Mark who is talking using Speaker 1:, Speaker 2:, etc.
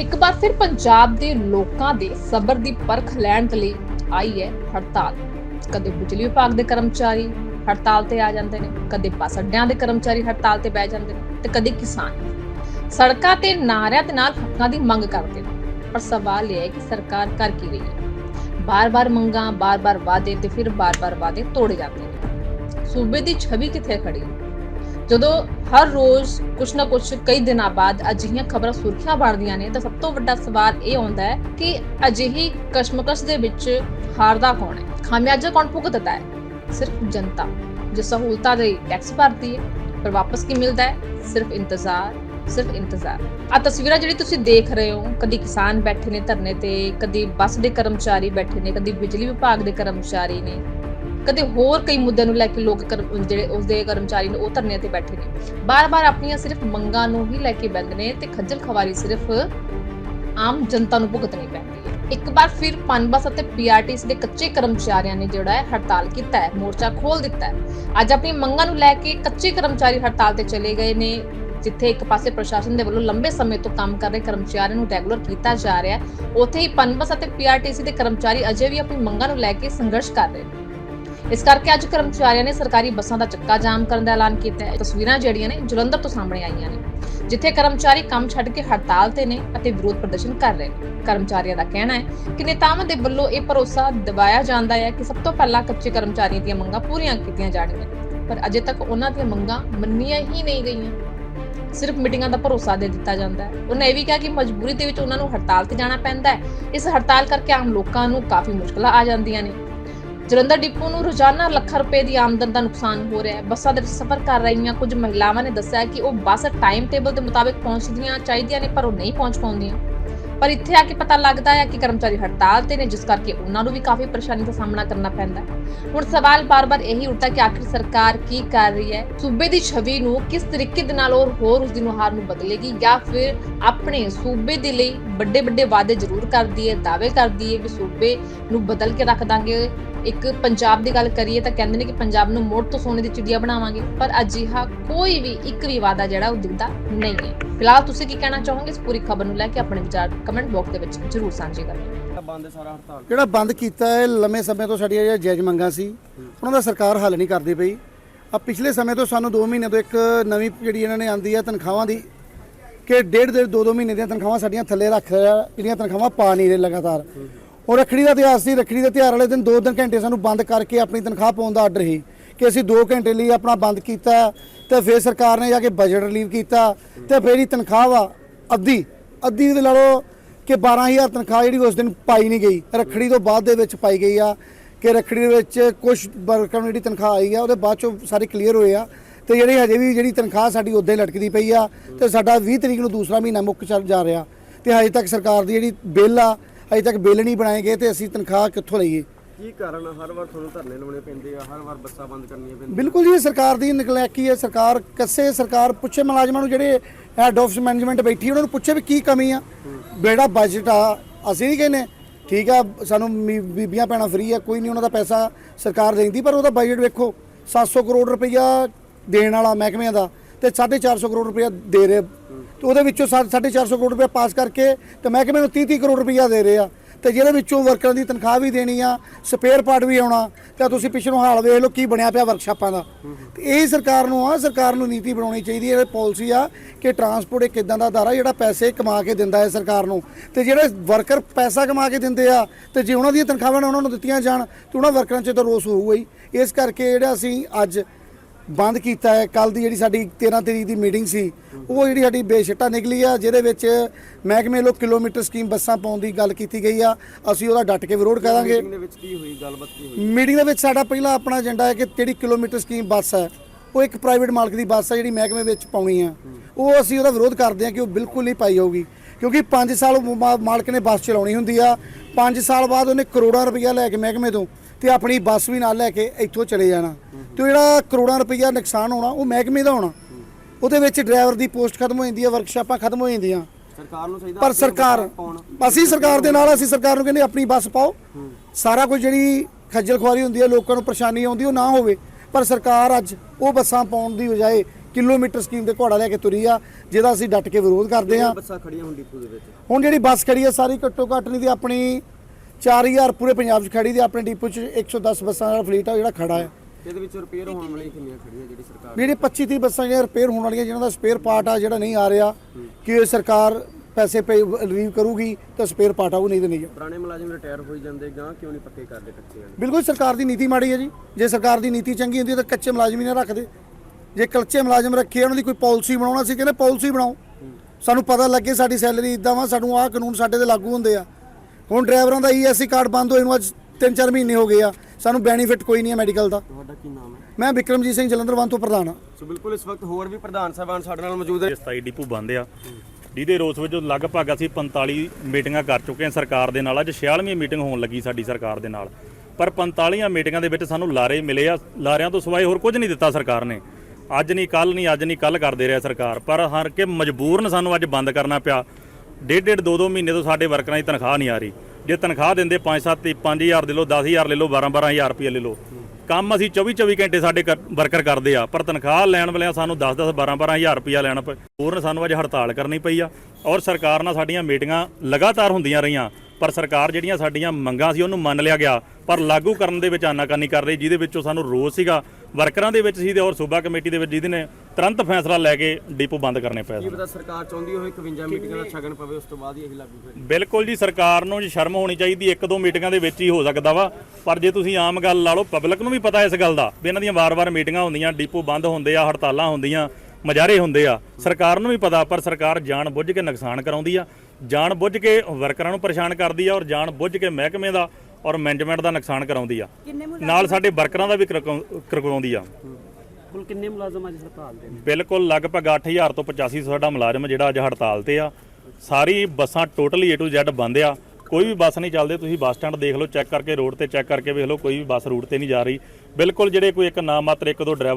Speaker 1: ਇੱਕ ਵਾਰ ਫਿਰ ਪੰਜਾਬ ਦੇ ਲੋਕਾਂ ਦੇ ਸਬਰ ਦੀ ਪਰਖ ਲੈਣ ਦੇ ਲਈ ਆਈ ਹੈ ਹੜਤਾਲ। ਕਦੇ ਬਿਜਲੀ ਵਿਭਾਗ ਦੇ ਕਰਮਚਾਰੀ ਹੜਤਾਲ ਤੇ ਆ ਜਾਂਦੇ ਨੇ, ਕਦੇ ਬੱਸ ਅੱਡਿਆਂ ਦੇ ਕਰਮਚਾਰੀ ਹੜਤਾਲ ਤੇ ਬਹਿ ਜਾਂਦੇ ਨੇ ਤੇ ਕਦੇ ਕਿਸਾਨ। ਸੜਕਾਂ ਤੇ ਨਾਰਿਆਂ ਦੇ ਨਾਲ ਹੱਕਾਂ ਦੀ ਮੰਗ ਕਰਦੇ ਨੇ, ਪਰ ਸਵਾਲ ਇਹ ਹੈ ਕਿ ਸਰਕਾਰ ਕਰ ਕੀ ਰਹੀ ਹੈ? ਬਾਰ-ਬਾਰ ਮੰਗਾਂ, ਬਾਰ-ਬਾਰ ਵਾਅਦੇ ਤੇ ਫਿਰ ਬਾਰ-ਬਾਰ ਵਾਅਦੇ ਤੋੜੇ ਜਾਂਦੇ ਨੇ। ਸੂਬੇ ਦੀ ਛਵੀ ਕਿੱਥੇ ਖੜੀ ਹੈ ਜਦੋਂ ਹਰ ਰੋਜ਼ ਕੁਛ ਨਾ ਕੁਛ ਕਈ ਦਿਨਾਂ ਬਾਅਦ ਅਜਿਹੀਆਂ ਖਬਰਾਂ ਸੁਰਖੀਆਂ ਬਣਦੀਆਂ ਨੇ, ਤਾਂ ਸਭ ਤੋਂ ਵੱਡਾ ਸਵਾਲ ਇਹ ਆਉਂਦਾ ਹੈ ਕਿ ਅਜਿਹੀ ਕਸ਼ਮਕਸ਼ ਦੇ ਵਿੱਚ ਹਾਰਦਾ ਕੌਣ ਹੈ? ਖਾਮਿਆਜਾ ਕੌਣ ਭੁਗਤਦਾ ਹੈ? ਸਿਰਫ ਜਨਤਾ, ਜੋ ਸਹੂਲਤਾਂ ਦੇ ਟੈਕਸ ਭਰਦੀ ਹੈ, ਪਰ ਵਾਪਸ ਕੀ ਮਿਲਦਾ ਹੈ? ਸਿਰਫ ਇੰਤਜ਼ਾਰ ਸਿਰਫ ਇੰਤਜ਼ਾਰ। ਆ ਤਸਵੀਰਾਂ ਜਿਹੜੀ ਤੁਸੀਂ ਦੇਖ ਰਹੇ ਹੋ, ਕਦੀ ਕਿਸਾਨ ਬੈਠੇ ਨੇ ਧਰਨੇ ਤੇ, ਕਦੀ ਬੱਸ ਦੇ ਕਰਮਚਾਰੀ ਬੈਠੇ ਨੇ, ਕਦੀ ਬਿਜਲੀ ਵਿਭਾਗ ਦੇ ਕਰਮਚਾਰੀ ਨੇ ਕਦੇ ਹੋਰ ਕਈ ਮੁੱਦਿਆਂ ਨੂੰ ਲੈ ਕੇ ਲੋਕ ਕਰਮ- ਜਿਹੜੇ ਉਸਦੇ ਕਰਮਚਾਰੀ ਨੇ ਉਹ ਧਰਨੇ ਤੇ ਬੈਠੇ ਨੇ। ਬਾਰ-ਬਾਰ ਆਪਣੀਆਂ ਸਿਰਫ ਮੰਗਾਂ ਨੂੰ ਹੀ ਲੈ ਕੇ ਬੈਠਦੇ ਨੇ ਤੇ ਖੱਜਲ ਖਵਾਰੀ ਸਿਰਫ ਆਮ ਜਨਤਾ ਨੂੰ ਭੁਗਤਣੀ ਪੈਂਦੀ ਹੈ। ਇੱਕ ਵਾਰ ਫਿਰ ਪਨਬਸ ਅਤੇ ਪੀਆਰਟੀਸੀ ਦੇ ਕੱਚੇ ਕਰਮਚਾਰੀਆਂ ਨੇ ਜਿਹੜਾ ਹੈ ਹੜਤਾਲ ਕੀਤਾ ਹੈ, ਮੋਰਚਾ ਖੋਲ ਦਿੱਤਾ ਹੈ। ਅੱਜ ਆਪਣੀ ਮੰਗਾਂ ਨੂੰ ਲੈ ਕੇ ਕੱਚੇ ਕਰਮਚਾਰੀ ਹੜਤਾਲ ਤੇ ਚਲੇ ਗਏ ਨੇ, ਜਿੱਥੇ ਇੱਕ ਪਾਸੇ ਪ੍ਰਸ਼ਾਸਨ ਦੇ ਵੱਲੋਂ ਲੰਬੇ ਸਮੇਂ ਤੋਂ ਕੰਮ ਕਰ ਰਹੇ ਕਰਮਚਾਰੀਆਂ ਨੂੰ ਰੈਗੂਲਰ ਕੀਤਾ ਜਾ ਰਿਹਾ ਹੈ, ਉੱਥੇ ਹੀ ਪਨਬਸ ਅਤੇ ਪੀਆਰਟੀਸੀ ਦੇ ਕਰਮਚਾਰੀ ਅਜੇ ਵੀ ਆਪਣੀ ਮੰਗਾਂ ਨੂੰ ਲੈ ਕੇ ਸੰਘਰਸ਼ ਕਰ ਰਹੇ ਨੇ। ਇਸ ਕਰਕੇ ਅੱਜ ਕਰਮਚਾਰੀਆਂ ਨੇ ਸਰਕਾਰੀ ਬੱਸਾਂ ਦਾ ਚੱਕਾ ਜਾਮ ਕਰਨ ਦਾ ਐਲਾਨ ਕੀਤਾ ਹੈ। ਤਸਵੀਰਾਂ ਜਿਹੜੀਆਂ ਨੇ ਜਲੰਧਰ ਤੋਂ ਸਾਹਮਣੇ ਆਈਆਂ ਨੇ, ਜਿੱਥੇ ਕਰਮਚਾਰੀ ਕੰਮ ਛੱਡ ਕੇ ਹੜਤਾਲ ਤੇ ਨੇ ਅਤੇ ਵਿਰੋਧ ਪ੍ਰਦਰਸ਼ਨ ਕਰ ਰਹੇ ਨੇ। ਕਰਮਚਾਰੀਆਂ ਦਾ ਕਹਿਣਾ ਹੈ ਕਿ ਨੇਤਾਵਾਂ ਦੇ ਵੱਲੋਂ ਇਹ ਭਰੋਸਾ ਦਿਵਾਇਆ ਜਾਂਦਾ ਹੈ ਕਿ ਸਭ ਤੋਂ ਪਹਿਲਾਂ ਕੱਚੇ ਕਰਮਚਾਰੀਆਂ ਦੀਆਂ ਮੰਗਾਂ ਪੂਰੀਆਂ ਕੀਤੀਆਂ ਜਾਣਗੀਆਂ, ਪਰ ਅਜੇ ਤੱਕ ਉਹਨਾਂ ਦੀਆਂ ਮੰਗਾਂ ਮੰਨੀਆਂ ਹੀ ਨਹੀਂ ਗਈਆਂ। ਸਿਰਫ ਮੀਟਿੰਗਾਂ ਦਾ ਭਰੋਸਾ ਦੇ ਦਿੱਤਾ ਜਾਂਦਾ ਹੈ। ਉਹਨੇ ਇਹ ਵੀ ਕਿਹਾ ਕਿ ਮਜਬੂਰੀ ਦੇ ਵਿੱਚ ਉਹਨਾਂ ਨੂੰ ਹੜਤਾਲ ਤੇ ਜਾਣਾ ਪੈਂਦਾ ਹੈ। ਇਸ ਹੜਤਾਲ ਕਰਕੇ ਆਮ ਲੋਕਾਂ ਨੂੰ ਕਾਫੀ ਮੁਸ਼ਕਲਾਂ ਆ ਜਾਂਦੀਆਂ ਨੇ। ਜਲੰਧਰ ਡਿਪੂ ਨੂੰ ਰੋਜ਼ਾਨਾ ਲੱਖਾਂ ਰੁਪਏ ਦੀ ਆਮਦਨ ਦਾ ਨੁਕਸਾਨ ਹੋ ਰਿਹਾ ਹੈ। ਬੱਸਾਂ ਦੇ ਵਿੱਚ ਸਫ਼ਰ ਕਰ ਰਹੀਆਂ ਕੁਝ ਮਹਿਲਾਵਾਂ ਨੇ ਦੱਸਿਆ ਕਿ ਉਹ ਬੱਸ ਟਾਈਮ ਟੇਬਲ ਦੇ ਮੁਤਾਬਿਕ ਪਹੁੰਚਦੀਆਂ ਚਾਹੀਦੀਆਂ ਨੇ, ਪਰ ਉਹ ਨਹੀਂ ਪਹੁੰਚ ਪਾਉਂਦੀਆਂ। ਪਰ ਇੱਥੇ ਆ ਕੇ ਪਤਾ ਲੱਗਦਾ ਹੈ ਕਿ ਕਰਮਚਾਰੀ ਹੜਤਾਲ ਤੇ ਨੇ, ਜਿਸ ਕਰਕੇ ਉਹਨਾਂ ਨੂੰ ਵੀ ਕਾਫੀ ਪਰੇਸ਼ਾਨੀ ਦਾ ਸਾਹਮਣਾ ਕਰਨਾ ਪੈਂਦਾ ਹੈ। ਹੁਣ ਸਵਾਲ ਬਾਰ-ਬਾਰ ਇਹੀ ਉੱਠਦਾ ਕਿ ਆਖਿਰ ਸਰਕਾਰ ਕੀ ਕਰ ਰਹੀ ਹੈ? ਸੂਬੇ ਦੀ ਛਵੀ ਨੂੰ ਕਿਸ ਤਰੀਕੇ ਦੇ ਨਾਲ ਔਰ ਹੋਰ ਉਸ ਦੀ ਨੁਹਾਰ ਨੂੰ ਬਦਲੇਗੀ ਜਾਂ ਫਿਰ ਆਪਣੇ ਸੂਬੇ ਦੇ ਲਈ ਵੱਡੇ ਵੱਡੇ ਵਾਅਦੇ ਜ਼ਰੂਰ ਕਰਦੀ ਹੈ, ਦਾਅਵੇ ਕਰਦੀ ਹੈ ਕਿ ਸੂਬੇ ਨੂੰ ਬਦਲ ਕੇ ਰੱਖ ਦਾਂਗੇ। ਇੱਕ ਪੰਜਾਬ ਦੀ ਗੱਲ ਕਰੀਏ ਤਾਂ ਕਹਿੰਦੇ ਨੇ ਕਿ ਪੰਜਾਬ ਨੂੰ ਮੋੜ ਤੋਂ ਸੋਨੇ ਦੀ ਚਿੜੀਆ ਬਣਾਵਾਂਗੇ ਪਰ ਅਜਿਹਾ ਕੋਈ ਵੀ ਇੱਕ ਵੀ ਵਾਅਦਾ ਜਿਹੜਾ ਉਹ ਦਿਖਦਾ ਨਹੀਂ ਹੈ। ਫਿਲਹਾਲ ਤੁਸੀਂ ਕੀ ਕਹਿਣਾ ਚਾਹੋਗੇ? ਇਸ ਪੂਰੀ ਖਬਰ ਨੂੰ ਲੈ ਕੇ ਆਪਣੇ ਵਿਚਾਰ ਕਮੈਂਟ ਬਾਕਸ ਦੇ ਵਿੱਚ ਜ਼ਰੂਰ ਸਾਂਝੇ ਕਰੋ।
Speaker 2: ਬੰਦ ਹੈ ਸਾਰਾ ਹੜਤਾਲ।
Speaker 3: ਜਿਹੜਾ ਬੰਦ ਕੀਤਾ ਹੈ? ਲੰਮੇ ਸਮੇਂ ਤੋਂ ਸਾਡੀਆਂ ਜਿਹੜੀਆਂ ਜਾਇਜ਼ ਮੰਗਾਂ ਸੀ ਉਹਨਾਂ ਦਾ ਸਰਕਾਰ ਹੱਲ ਨਹੀਂ ਕਰਦੀ ਪਈ। ਆ ਪਿਛਲੇ ਸਮੇਂ ਤੋਂ ਸਾਨੂੰ 2 ਮਹੀਨੇ ਤੋਂ ਇੱਕ ਨਵੀਂ ਜਿਹੜੀ ਇਹਨਾਂ ਨੇ ਆਂਦੀ ਹੈ ਤਨਖਾਹਾਂ ਦੀ ਕਿ ਡੇਢ ਦੇ 2-2 ਮਹੀਨੇ ਦੀਆਂ ਤਨਖਾਹਾਂ ਸਾਡੀਆਂ ਥੱਲੇ ਰੱਖ ਰਿਹਾ ਜਿਹੜੀਆਂ ਤਨਖਾਹਾਂ ਪਾ ਨਹੀਂ ਰਹੇ ਲਗਾਤਾਰ। ਉਹ ਰੱਖੜੀ ਦਾ ਇਤਿਹਾਸ ਸੀ, ਰੱਖੜੀ ਦੇ ਤਿਉਹਾਰ ਵਾਲੇ ਦਿਨ 2-3 ਘੰਟੇ ਸਾਨੂੰ ਬੰਦ ਕਰਕੇ ਆਪਣੀ ਤਨਖਾਹ ਪਾਉਣ ਦਾ ਆਰਡਰ ਸੀ ਕਿ ਅਸੀਂ 2 ਘੰਟੇ ਲਈ ਆਪਣਾ ਬੰਦ ਕੀਤਾ ਤੇ ਫਿਰ ਸਰਕਾਰ ਨੇ ਜਾ ਕੇ ਬਜਟ ਰਿਲੀਵ ਕੀਤਾ ਤੇ ਫਿਰ ਹੀ ਤਨਖਾਹ ਵਾ ਅੱਧੀ ਅੱਧੀ ਦੇ ਲਾ ਲਓ ਕਿ 12000 ਤਨਖਾਹ ਜਿਹੜੀ ਉਸ ਦਿਨ ਪਾਈ ਨਹੀਂ ਗਈ, ਰੱਖੜੀ ਤੋਂ ਬਾਅਦ ਦੇ ਵਿੱਚ ਪਾਈ ਗਈ ਆ ਕਿ ਰੱਖੜੀ ਦੇ ਵਿੱਚ ਕੁਝ ਵਰਕਰਾਂ ਨੂੰ ਜਿਹੜੀ ਤਨਖਾਹ ਆਈ ਆ, ਉਹਦੇ ਬਾਅਦ ਚੋਂ ਸਾਰੇ ਕਲੀਅਰ ਹੋਏ ਆ ਤੇ ਜਿਹੜੀ ਹਜੇ ਵੀ ਜਿਹੜੀ ਤਨਖਾਹ ਸਾਡੀ ਉਦਾਂ ਹੀ ਲਟਕਦੀ ਪਈ ਆ ਤੇ ਸਾਡਾ 20 ਤਰੀਕ ਨੂੰ ਦੂਸਰਾ ਮਹੀਨਾ ਮੁੱਕ ਚੱਲ ਜਾ ਰਿਹਾ ਤੇ ਹਜੇ ਤੱਕ ਸਰਕਾਰ ਦੀ ਜਿਹੜੀ ਬਿੱਲ ਆ ਹਜੇ ਤੱਕ ਬਿੱਲ ਨਹੀਂ ਬਣਾਏ ਗਏ ਤੇ ਅਸੀਂ ਤਨਖਾਹ ਕਿੱਥੋਂ ਲਈਏ?
Speaker 2: ਕੀ ਕਾਰਨ ਆ? ਹਰ ਵਾਰ ਤੁਹਾਨੂੰ ਧਰਨੇ ਲਾਉਣੇ ਪੈਂਦੇ ਆ ਹਰ ਵਾਰ ਬੱਸਾਂ ਬੰਦ ਕਰਨੀਆਂ ਪੈਂਦੀਆਂ।
Speaker 3: ਬਿਲਕੁਲ ਜੀ ਇਹ ਸਰਕਾਰ ਦੀ ਨਗਲੈਕੀ ਹੈ ਸਰਕਾਰ ਕੱਸੇ ਸਰਕਾਰ ਪੁੱਛੇ ਮੁਲਾਜ਼ਮਾਂ ਨੂੰ ਜਿਹੜੇ ਹੈਡ ਆਫਿਸ ਮੈਨੇਜਮੈਂਟ ਬੈਠੀ ਉਹਨਾਂ ਨੂੰ ਪੁੱਛੇ ਵੀ ਕੀ ਕਮੀ ਆ। ਬੇੜਾ ਬਜਟ ਆ ਅਸੀਂ ਨਹੀਂ ਕਹਿੰਦੇ। ਠੀਕ ਆ ਸਾਨੂੰ ਮੀ- ਬੀਬੀਆਂ ਪੈਣਾ ਫਰੀ ਆ ਕੋਈ ਨਹੀਂ ਉਹਨਾਂ ਦਾ ਪੈਸਾ ਸਰਕਾਰ ਦੇਂਦੀ ਪਰ ਉਹਦਾ ਬਜਟ ਵੇਖੋ 700 ਕਰੋੜ ਰੁਪਈਆ ਦੇਣ ਵਾਲਾ ਮਹਿਕਮਿਆਂ ਦਾ ਤੇ 450 ਕਰੋੜ ਰੁਪਈਆ ਦੇ ਰਹੇ ਤੇ ਉਹਦੇ ਵਿੱਚੋਂ 450 ਕਰੋੜ ਰੁਪਈਆ ਪਾਸ ਕਰਕੇ ਤੇ ਮਹਿਕਮੇ ਨੂੰ 30 30 ਕਰੋੜ ਰੁਪਈਆ ਦੇ ਰਹੇ ਆ। ਤੇ ਜਿਹਦੇ ਵਿੱਚੋਂ ਵਰਕਰਾਂ ਦੀ ਤਨਖਾਹ ਵੀ ਦੇਣੀ ਆ ਸਪੇਅਰ ਪਾਰਟ ਵੀ ਆਉਣਾ, ਤੇ ਤੁਸੀਂ ਪਿਛਲੋਂ ਹਾਲ ਵੇਖ ਲਓ ਕੀ ਬਣਿਆ ਪਿਆ ਵਰਕਸ਼ਾਪਾਂ ਦਾ। ਤੇ ਇਹ ਸਰਕਾਰ ਨੂੰ ਆ, ਸਰਕਾਰ ਨੂੰ ਨੀਤੀ ਬਣਾਉਣੀ ਚਾਹੀਦੀ ਹੈ, ਇਹ ਪਾਲਿਸੀ ਆ ਕਿ ਟਰਾਂਸਪੋਰਟ ਇੱਕ ਇਦਾਂ ਦਾ ਅਦਾਰਾ ਜਿਹੜਾ ਪੈਸੇ ਕਮਾ ਕੇ ਦਿੰਦਾ ਹੈ ਸਰਕਾਰ ਨੂੰ। ਤੇ ਜਿਹੜੇ ਵਰਕਰ ਪੈਸਾ ਕਮਾ ਕੇ ਦਿੰਦੇ ਆ, ਤੇ ਜੇ ਉਹਨਾਂ ਦੀਆਂ ਤਨਖਾਹਾਂ ਉਹਨਾਂ ਨੂੰ ਦਿੱਤੀਆਂ ਜਾਣ, ਤੇ ਉਹਨਾਂ ਵਰਕਰਾਂ 'ਚ ਤਾਂ ਰੋਸ ਹੋਊਗਾ ਹੀ। ਇਸ ਕਰਕੇ ਜਿਹੜਾ ਅਸੀਂ ਅੱਜ ਬੰਦ ਕੀਤਾ ਹੈ। ਕੱਲ ਦੀ ਜਿਹੜੀ ਸਾਡੀ 13 ਤਰੀਕ ਦੀ ਮੀਟਿੰਗ ਸੀ ਉਹ ਜਿਹੜੀ ਸਾਡੀ ਬੇਸ਼ਟਾ ਨਿਕਲੀ ਆ ਜਿਹਦੇ ਵਿੱਚ ਮਹਿਕਮੇ ਲੋ ਕਿਲੋਮੀਟਰ ਸਕੀਮ ਬੱਸਾਂ ਪਾਉਣ ਦੀ ਗੱਲ ਕੀਤੀ ਗਈ ਆ। ਅਸੀਂ ਉਹਦਾ ਡਟ ਕੇ ਵਿਰੋਧ ਕਰਾਂਗੇ।
Speaker 2: ਮੀਟਿੰਗ ਦੇ ਵਿੱਚ ਕੀ ਹੋਈ ਗੱਲਬਾਤ ਕੀ ਹੋਈ?
Speaker 3: ਮੀਟਿੰਗ ਦੇ ਵਿੱਚ ਸਾਡਾ ਪਹਿਲਾ ਆਪਣਾ ਏਜੰਡਾ ਹੈ ਕਿ ਜਿਹੜੀ ਕਿਲੋਮੀਟਰ ਸਕੀਮ ਬੱਸ ਹੈ ਉਹ ਇੱਕ ਪ੍ਰਾਈਵੇਟ ਮਾਲਕ ਦੀ ਬੱਸ ਹੈ ਜਿਹੜੀ ਮਹਿਕਮੇ ਵਿੱਚ ਪਾਉਣੀ ਆ। ਉਹ ਅਸੀਂ ਉਹਦਾ ਵਿਰੋਧ ਕਰਦੇ ਹਾਂ ਕਿ ਉਹ ਬਿਲਕੁਲ ਨਹੀਂ ਪਾਈ ਜਾਊਗੀ ਕਿਉਂਕਿ 5 ਸਾਲ ਮਾਲਕ ਨੇ ਬੱਸ ਚਲਾਉਣੀ ਹੁੰਦੀ ਆ। 5 ਸਾਲ ਬਾਅਦ ਉਹਨੇ ਕਰੋੜਾਂ ਰੁਪਈਆ ਲੈ ਕੇ ਮਹਿਕਮੇ ਤੋਂ ਤੇ ਆਪਣੀ ਬੱਸ ਵੀ ਨਾਲ ਲੈ ਕੇ ਇੱਥੋਂ ਚਲੇ ਜਾਣਾ। ਤੇ ਉਹ ਜਿਹੜਾ ਕਰੋੜਾਂ ਰੁਪਈਆ ਨੁਕਸਾਨ ਹੋਣਾ ਉਹ ਮਹਿਕਮੇ ਦਾ ਹੋਣਾ। ਉਹਦੇ ਵਿੱਚ ਡਰਾਈਵਰ ਦੀ ਪੋਸਟ ਖਤਮ ਹੋ ਜਾਂਦੀ ਆ ਵਰਕਸ਼ਾਪਾਂ ਖਤਮ ਹੋ ਜਾਂਦੀਆਂ।
Speaker 2: ਸਰਕਾਰ ਨੂੰ ਚਾਹੀਦਾ
Speaker 3: ਪਰ ਸਰਕਾਰ ਅਸੀਂ ਸਰਕਾਰ ਦੇ ਨਾਲ ਅਸੀਂ ਸਰਕਾਰ ਨੂੰ ਕਹਿੰਦੇ ਆਪਣੀ ਬੱਸ ਪਾਓ। ਸਾਰਾ ਕੁਝ ਜਿਹੜੀ ਖੱਜਲ ਖੁਆਰੀ ਹੁੰਦੀ ਹੈ ਲੋਕਾਂ ਨੂੰ ਪਰੇਸ਼ਾਨੀ ਆਉਂਦੀ ਉਹ ਨਾ ਹੋਵੇ। ਪਰ ਸਰਕਾਰ ਅੱਜ ਉਹ ਬੱਸਾਂ ਪਾਉਣ ਦੀ ਬਜਾਏ ਕਿਲੋਮੀਟਰ ਸਕੀਮ ਤੇ ਘੋੜਾ ਲੈ ਕੇ ਤੁਰੀ ਆ ਜਿਹਦਾ ਅਸੀਂ ਡਟ ਕੇ ਵਿਰੋਧ ਕਰਦੇ ਆ।
Speaker 2: ਬੱਸਾਂ ਖੜੀਆਂ ਹੁਣ ਡਿਪੂ ਦੇ ਵਿੱਚ?
Speaker 3: ਹੁਣ ਜਿਹੜੀ ਬੱਸ ਖੜੀ ਹੈ ਸਾਰੀ ਘੱਟੋ ਘੱਟ ਨਹੀਂ ਦੀ ਆਪਣੀ 4000 ਪੂਰੇ ਪੰਜਾਬ 'ਚ ਖੜੀ ਦੀ ਆਪਣੇ ਡਿਪੂ 'ਚ 110 ਬੱਸਾਂ ਦਾ ਫਲੀਟ ਆ ਜਿਹੜਾ ਖੜਾ ਹੈ।
Speaker 2: ਇਹਦੇ ਵਿੱਚ ਰਿਪੇਅਰ ਹੋਣ ਵਾਲੀਆਂ ਕਿੰਨੀਆਂ ਖੜੀਆਂ ਜਿਹੜੀ ਸਰਕਾਰ
Speaker 3: ਜਿਹੜੀ 25 30 ਬੱਸਾਂ ਜਿਹੜੀਆਂ ਰਿਪੇਅਰ ਹੋਣ ਵਾਲੀਆਂ ਜਿਹਨਾਂ ਦਾ ਸਪੇਅਰ ਪਾਰਟ ਆ ਜਿਹੜਾ ਨਹੀਂ ਆ ਰਿਹਾ ਕਿ ਸਰਕਾਰ ਪੈਸੇ ਪੇ ਰਿਲੀਵ ਕਰੂਗੀ ਤਾਂ ਸਪੇਅਰ ਪਾਰਟ ਆਊ ਨਹੀਂ ਤੇ ਨਹੀਂ।
Speaker 2: ਪੁਰਾਣੇ ਮੁਲਾਜ਼ਮ ਰਿਟਾਇਰ ਹੋਈ ਜਾਂਦੇ ਗਾਂ ਕਿਉਂ ਨਹੀਂ ਪੱਕੇ ਕਰਦੇ ਕੱਚੇ ਵਾਲੇ?
Speaker 3: ਬਿਲਕੁਲ ਸਰਕਾਰ ਦੀ ਨੀਤੀ ਮਾੜੀ ਹੈ ਜੀ। ਜੇ ਸਰਕਾਰ ਦੀ ਨੀਤੀ ਚੰਗੀ ਹੁੰਦੀ ਤਾਂ ਕੱਚੇ ਮੁਲਾਜ਼ਮ ਹੀ ਨਾ ਰੱਖਦੇ। ਜੇ ਕੱਚੇ ਮੁਲਾਜ਼ਮ ਰੱਖੇ ਉਹਨਾਂ ਦੀ ਕੋਈ ਪਾਲਿਸੀ ਬਣਾਉਣਾ ਸੀ ਕਹਿੰਦੇ ਪਾਲਿਸੀ ਬਣਾਓ। ਸਾਨੂੰ ਪਤਾ ਲੱਗੇ ਸਾਡੀ ਸੈਲਰੀ ਇਦਾਂ ਵਾ ਸਾਨੂੰ ਆਹ ਕਾਨੂੰਨ ਸਾਡੇ ਤੇ ਲਾਗੂ ਹੁੰਦੇ ਆ। ਹੁਣ ਡਰਾਈਵਰਾਂ ਦਾ ਈਐਸਸੀ ਕਾਰਡ ਬੰਦ ਹੋਏ ਨੂੰ ਅੱਜ 3-4 ਮਹੀਨੇ ਹੋ ਗਏ ਆ। ਸਾਨੂੰ ਬੈਨੀਫਿਟ ਕੋਈ ਨਹੀਂ ਹੈ ਮੈਡੀਕਲ ਦਾ।
Speaker 2: ਤੁਹਾਡਾ ਕੀ ਨਾਮ ਹੈ?
Speaker 3: ਮੈਂ ਵਿਕਰਮਜੀਤ ਸਿੰਘ ਜਲੰਧਰ ਵਨ ਤੋਂ ਪ੍ਰਧਾਨ ਹਾਂ।
Speaker 2: ਸੋ ਬਿਲਕੁਲ ਇਸ ਵਕਤ ਹੋਰ ਵੀ ਪ੍ਰਧਾਨ ਸਾਹਿਬਾਨ ਸਾਡੇ ਨਾਲ ਮੌਜੂਦ ਹੈ।
Speaker 4: 27 ਡਿਪੂ ਬੰਦ ਆ। ਜਿਹਦੇ ਰੋਸ ਵਜੋਂ ਲਗਭਗ ਅਸੀਂ 45 ਮੀਟਿੰਗਾਂ ਕਰ ਚੁੱਕੇ ਹਾਂ ਸਰਕਾਰ ਦੇ ਨਾਲ। ਅੱਜ 46ਵੀਂ ਮੀਟਿੰਗ ਹੋਣ ਲੱਗੀ ਸਾਡੀ ਸਰਕਾਰ ਦੇ ਨਾਲ। ਪਰ 45 ਮੀਟਿੰਗਾਂ ਦੇ ਵਿੱਚ ਸਾਨੂੰ ਲਾਰੇ ਮਿਲੇ ਆ। ਲਾਰਿਆਂ ਤੋਂ ਸਿਵਾਏ ਹੋਰ ਕੁਝ ਨਹੀਂ ਦਿੱਤਾ ਸਰਕਾਰ ਨੇ। ਅੱਜ ਨਹੀਂ ਕੱਲ ਨਹੀਂ ਅੱਜ ਨਹੀਂ ਕੱਲ ਕਰਦੇ ਰਿਹਾ ਸਰਕਾਰ। ਪਰ ਹਰ ਕੇ ਮਜਬੂਰਨ ਸਾਨੂੰ ਅੱਜ ਬੰਦ ਕਰਨਾ ਪਿਆ। ਡੇਢ ਡੇਢ ਦੋ ਦੋ ਮਹੀਨੇ ਤੋਂ ਸਾਡੇ ਵਰਕਰਾਂ ਦੀ ਤਨਖਾਹ ਨਹੀਂ ਆ ਰਹੀ। ਜੇ ਤਨਖਾਹ ਦਿੰਦੇ 5 7 5000 ਦੇ ਲਓ 10000 ਲੈ ਲਓ 12 12000 ਰੁਪਏ ਲੈ ਲਓ। ਕੰਮ ਅਸੀਂ 24 24 ਘੰਟੇ ਸਾਡੇ ਕਰ- ਵਰਕਰ ਕਰਦੇ ਆ, ਪਰ ਤਨਖਾਹ ਲੈਣ ਵਾਲਿਆਂ ਸਾਨੂੰ 10 10 12 12000 ਰੁਪਇਆ ਲੈਣਾ ਪਏ ਹੋਰ ਸਾਨੂੰ ਅੱਜ ਹੜਤਾਲ ਕਰਨੀ ਪਈ ਆ। ਔਰ ਸਰਕਾਰ ਨਾਲ ਸਾਡੀਆਂ ਮੀਟਿੰਗਾਂ ਲਗਾਤਾਰ ਹੁੰਦੀਆਂ ਰਹੀਆਂ, ਪਰ ਸਰਕਾਰ ਜਿਹੜੀਆਂ ਸਾਡੀਆਂ ਮੰਗਾਂ ਸੀ ਉਹਨੂੰ ਮੰਨ ਲਿਆ ਗਿਆ, ਪਰ ਲਾਗੂ ਕਰਨ ਦੇ ਵਿੱਚ ਆਨਾਕਾਨੀ ਕਰ ਰਹੀ, ਜਿਹਦੇ ਵਿੱਚੋਂ ਸਾਨੂੰ ਰੋਸ ਸੀਗਾ। ਵਰਕਰਾਂ ਦੇ ਵਿੱਚ ਸੀ ਤੇ ਔਰ ਸੂਬਾ ਕਮੇਟੀ ਦੇ ਵਿੱਚ ਜਿਹਦੇ ਨੇ ਤੁਰੰਤ ਫੈਸਲਾ ਲੈ ਕੇ ਡਿਪੂ ਬੰਦ ਕਰਨੇ ਪਏ
Speaker 2: ਕੀ। ਪਤਾ ਸਰਕਾਰ ਚਾਹੁੰਦੀ ਹੋਵੇ 51 ਮੀਟਿੰਗਾਂ ਦਾ ਛਗਣ ਪਵੇ ਉਸ ਤੋਂ ਬਾਅਦ ਹੀ ਇਹ ਲਾਗੂ ਕਰੇ
Speaker 4: ਬਿਲਕੁਲ ਜੀ ਸਰਕਾਰ ਨੂੰ ਜੀ ਸ਼ਰਮ ਹੋਣੀ ਚਾਹੀਦੀ ਇੱਕ ਦੋ ਮੀਟਿੰਗਾਂ ਦੇ ਵਿੱਚ ਹੀ ਹੋ ਸਕਦਾ ਵਾ। ਪਰ ਜੇ ਤੁਸੀਂ ਆਮ ਗੱਲ ਲਾ ਲਓ ਪਬਲਿਕ ਨੂੰ ਵੀ ਪਤਾ ਇਸ ਗੱਲ ਦਾ ਵੀ ਇਹਨਾਂ ਦੀਆਂ ਵਾਰ-ਵਾਰ ਮੀਟਿੰਗਾਂ ਹੁੰਦੀਆਂ ਡਿਪੂ ਬੰਦ ਹੁੰਦੇ ਆ ਹੜਤਾਲਾਂ ਹੁੰਦੀਆਂ ਮਜਾਰੇ ਹੁੰਦੇ ਆ। ਸਰਕਾਰ ਨੂੰ ਵੀ ਪਤਾ ਪਰ ਸਰਕਾਰ ਜਾਣ ਬੁੱਝ ਕੇ ਨੁਕਸਾਨ ਕਰਾਉਂਦੀ ਆ ਜਾਣ ਬੁੱਝ ਕੇ ਵਰਕਰਾਂ ਨੂੰ ਪਰੇਸ਼ਾਨ ਕਰਦੀ ਆ ਔਰ ਜਾਣ ਬੁੱਝ ਕੇ ਮਹਿਕਮੇ ਦਾ ਔਰ ਮੈਨੇਜਮੈਂਟ ਦਾ ਨੁਕਸਾਨ ਕਰਾਉਂਦੀ ਆ। ਨਾਲ ਸਾਡੇ ਵਰਕਰਾਂ ਦਾ ਵੀ ਕਰਵਾਉਂਦੀ ਆ।
Speaker 5: ਕੁੱਲ ਕਿੰਨੇ ਮੁਲਾਜ਼ਮ ਅੱਜ ਹੜਤਾਲ ਦੇ ਨੇ
Speaker 4: ਬਿਲਕੁਲ ਲਗਭਗ 8000 ਤੋਂ 8500 ਸਾਡਾ ਮੁਲਾਜ਼ਮ ਜਿਹੜਾ ਅੱਜ ਹੜਤਾਲ ਤੇ ਆ। ਸਾਰੀ ਬੱਸਾਂ ਟੋਟਲੀ A to Z ਬੰਦ ਆ। ਕੋਈ ਵੀ ਬੱਸ ਨਹੀਂ ਚੱਲਦੇ ਤੁਸੀਂ ਬੱਸ ਸਟੈਂਡ ਦੇਖ ਲਓ ਚੈੱਕ ਕਰਕੇ ਰੋਡ ਤੇ ਚੈੱਕ ਕਰਕੇ ਵੇਖ ਲਓ ਕੋਈ ਵੀ ਬੱਸ ਰੂਟ ਤੇ ਨਹੀਂ ਜਾ ਰਹੀ। ਬਿਲਕੁਲ ਜਿਹੜੇ ਕੋਈ ਇੱਕ ਨਾਮ ਮਾਤਰ ਇੱਕ ਦੋ ਡਰਾਈਵਰ